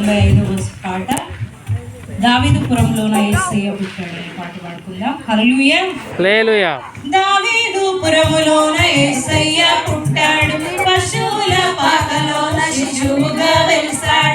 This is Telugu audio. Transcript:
తొంభై ఐదవ పాట. దావిదుపురంలోన ఏసయ్య పుట్టాడు. అనే పాట పాడుకుందాం. ఏసయ్య పుట్టాడు. పశువుల పాకలోన శిశువుగా వెలిసాడు.